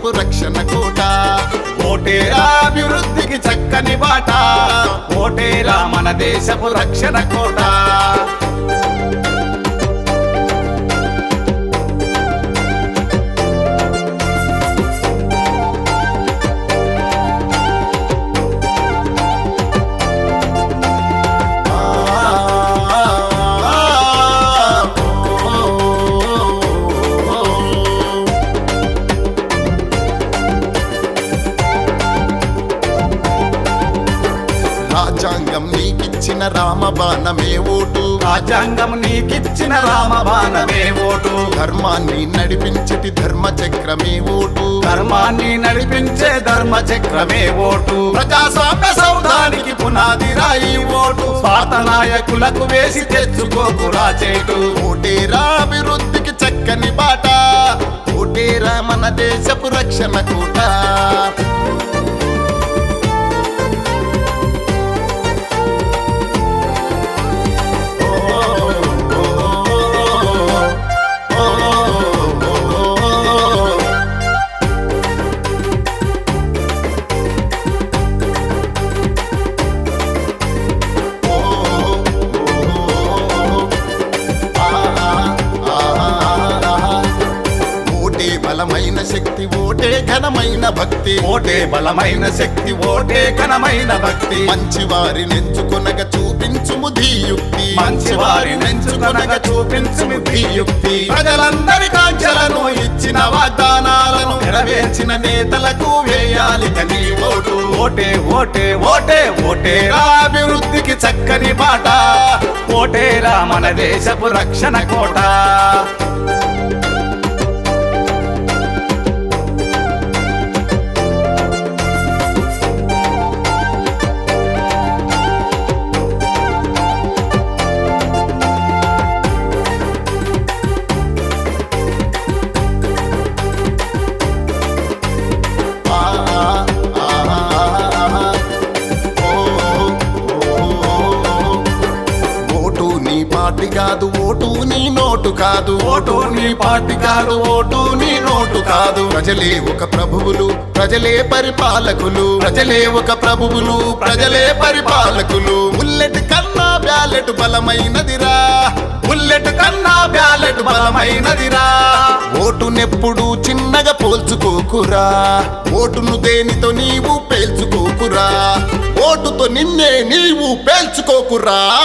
దేశపు రక్షణ కోట. ఓటేరా అభివృద్ధికి చక్కని బాట. ఓటేరా మన దేశపు రక్షణ కోట. రాజ్యాంగం నీకిచ్చిన రామబాణమే ఓటు. రాజ్యాంగం నీకిచ్చిన రామబాణమే ఓటు. ధర్మాన్ని నడిపించటి ధర్మ చక్రమే ఓటు. ధర్మాన్ని నడిపించే ధర్మ చక్రమే ఓటు. ప్రజాస్వామ్య సౌధానికి పునాది రాయి ఓటు. స్వార్థ నాయకులకు వేసి తెచ్చుకోకురా చేటు. ఓటేరా అభివృద్ధికి చక్కని బాట. ఓటేరా మన దేశపు రక్షణ కూట. బలమైన శక్తి ఓటే ఘనమైన భక్తి. ఓటే బలమైన శక్తి ఓటే ఘనమైన భక్తి. మంచి వారి నెంచుకొనగ చూపించుము ధీయుక్తి. మంచి వారి నెంచుకొనగా చూపించు యుక్తి ప్రజలందరి కాంక్షలను ఇచ్చిన వాగ్దానాలను నెరవేర్చిన నేతలకు వేయాలి కనీ ఓటు. ఓటే ఓటే ఓటే ఓటేరా అభివృద్ధికి చక్కని బాట. ఓటేరా మన దేశపు రక్షణ కోట. పార్టీ కాదు ఓటు నీ నోటు కాదు. ఓటు నీ పార్టీ కాదు ఓటు నీ నోటు కాదు. ప్రజలే ఒక ప్రభువులు ప్రజలే పరిపాలకులు. ప్రజలే ఒక ప్రభువులు ప్రజలే పరిపాలకులు. బుల్లెట్ కన్నా బ్యాలెట్ బలమైనదిరా. బుల్లెట్ కన్నా బ్యాలెట్ బలమైనదిరా. ఓటునెప్పుడు చిన్నగా పోల్చుకోకురా. ఓటును దేనితో నీవు పేల్చుకోకురా. ఓటుతో నిన్నే నీవు పేల్చుకోకురా.